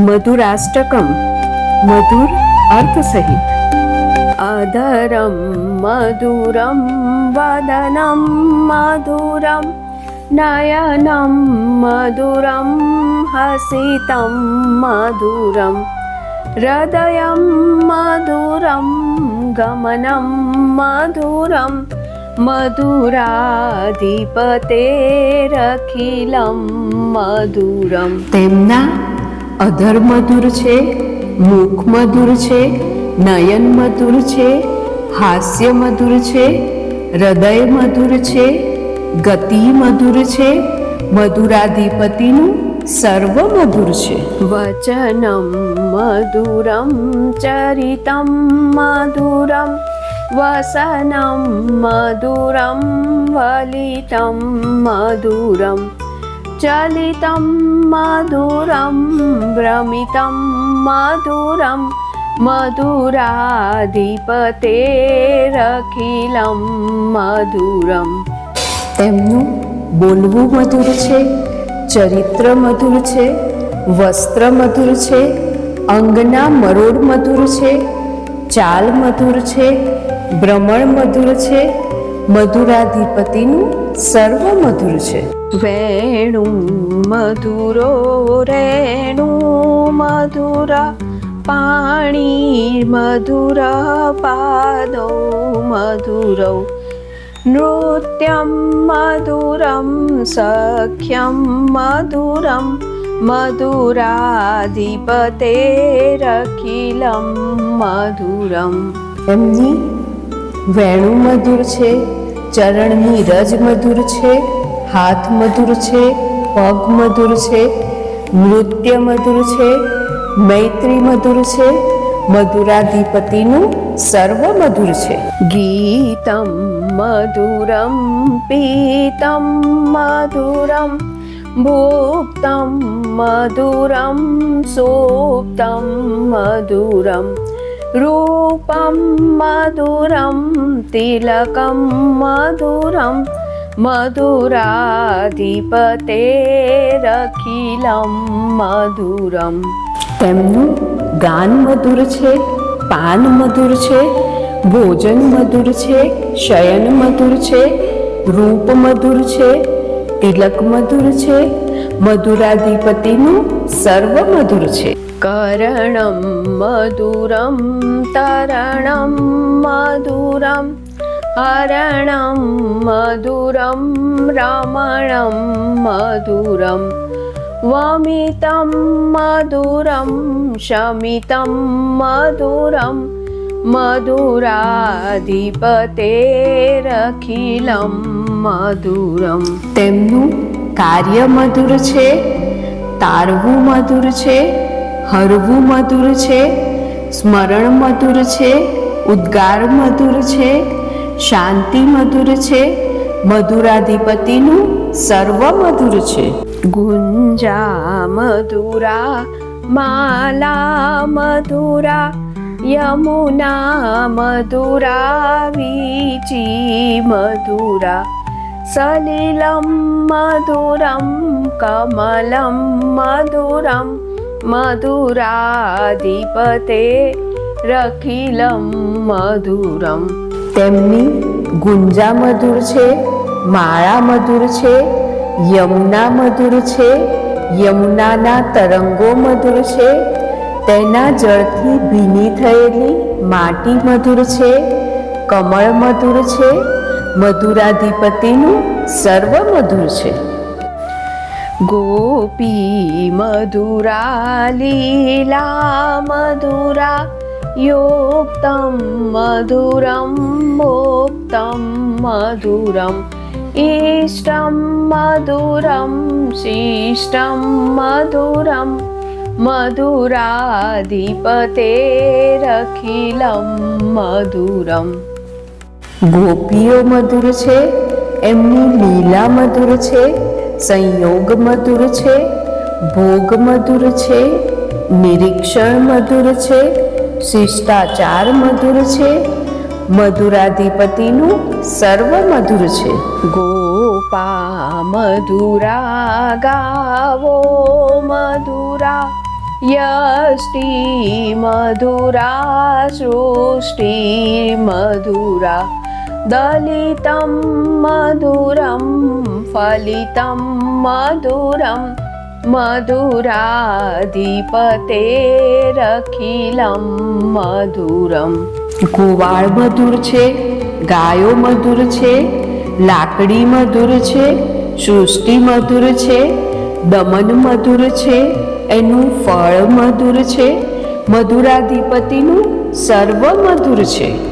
મધુરાષ્ટકમ મધુર અર્થ સહિત અધરમ મધુરમ વદનમ મધુરમ નયનમ મધુરમ હસિતમ મધુરમ હૃદયમ મધુરમ ગમનમ મધુરમ મધુરાધિપતેરખિલમ મધુરમ તેમના અધર મધુર છે મુખ મધુર છે નયન મધુર છે હાસ્ય મધુર છે હૃદય મધુર છે ગતિ મધુર છે, મધુરાધિપતિનું સર્વ મધુર છે. વચનમ મધુરમ, ચરિતમ મધુરમ, વસનમ મધુરમ, વલિતમ મધુરમ. ચલિતમ मधुरं ભ્રમિતમ मधुरं મધુરાધિપતેરખિલમ મધુરમ તેમનું બોલવું મધુર છે, ચરિત્ર મધુર છે, વસ્ત્ર મધુર છે, અંગના મરોડ મધુર છે, ચાલ મધુર છે, ભ્રમણ મધુર છે મધુરાધિપતિનું સર્વ મધુર છે. વેણુ મધુરો રેણુ મધુરા પાણી મધુર પાદો મધુરૌ નૃત્યમ મધુરમ સખ્યમ મધુરમ મધુરાધિપતેરખિલમ મધુરમ. એમની વેણુ મધુર છે. ચરણની રજ મધુર છે, હાથ મધુર છે, પગ મધુર છે, નૃત્ય મધુર છે, મૈત્રી મધુર છે, મધુરાધિપતિનું સર્વ મધુર છે. ગીતમ મધુરમ, પીતમ મધુરમ, ભુક્તમ મધુરમ સોપ્તમ મધુરમ રૂપમ મધુરમ તિલકમ મધુરમ મધુરાધિપતેરખિલમ મધુરમ તેમનું ગાન મધુર છે, પાન મધુર છે, ભોજન મધુર છે, શયન મધુર છે, રૂપ મધુર છે, તિલક મધુર છે, મધુરાધિપતિનું સર્વ મધુર છે। કરણમ મધુરમ તરણમ મધુરમ હરણમ મધુરમ રમણમ મધુરમ વમિતમ મધુરમ શમિતમ મધુરમ મધુરાધિપતેરખિલમ મધુરમ તેમનું કાર્ય મધુર છે, તારવું મધુર છે હરવું મધુર છે, સ્મરણ મધુર છે, ઉદ્ગાર મધુર છે, શાંતિ મધુર છે, મધુરાધિપતિનું સર્વ મધુર છે. ગુંજા મધુરા, માલા મધુરા, યમુના મધુરા, વીચી મધુરા, સલિલમ મધુરમ, કમલમ મધુરમ મધુરાધિપતે રખિલમ મધુરમ. તેમની ગુંજા મધુર છે, માળા મધુર છે, યમુના મધુર છે, યમુનાના તરંગો મધુર છે, તેના જળથી ભીની થયેલી માટી મધુર છે, કમળ મધુર છે, મધુરાધિપતિનું સર્વ મધુર છે. ગોપી મધુરા લીલા મધુરા યોક્તમ મધુરમ મોક્તમ મધુરમ ઇષ્ટમ મધુરમ શિષ્ટમ મધુરમ મધુરાધિપતેરખિલમ મધુરમ ગોપીઓ મધુર છે એમની લીલા મધુર છે સંયોગ મધુર છે, ભોગ મધુર છે, નિરીક્ષણ મધુર છે, શિષ્ટાચાર મધુર છે, મધુરાધિપતિનું સર્વ મધુર છે. ગોપા મધુરા ગાવો મધુરા, યષ્ટિ મધુરા, સૃષ્ટિ મધુરા, દલિતમ મધુરમ फलितं मधुरं મધુરાધિપતેરખિલમ મધુરમ ગોવાળ મધુર છે ગાયો મધુર છે લાકડી મધુર છે સૃષ્ટિ મધુર છે દમન મધુર છે એનું ફળ મધુર છે મધુરાધિપતિનું સર્વ મધુર છે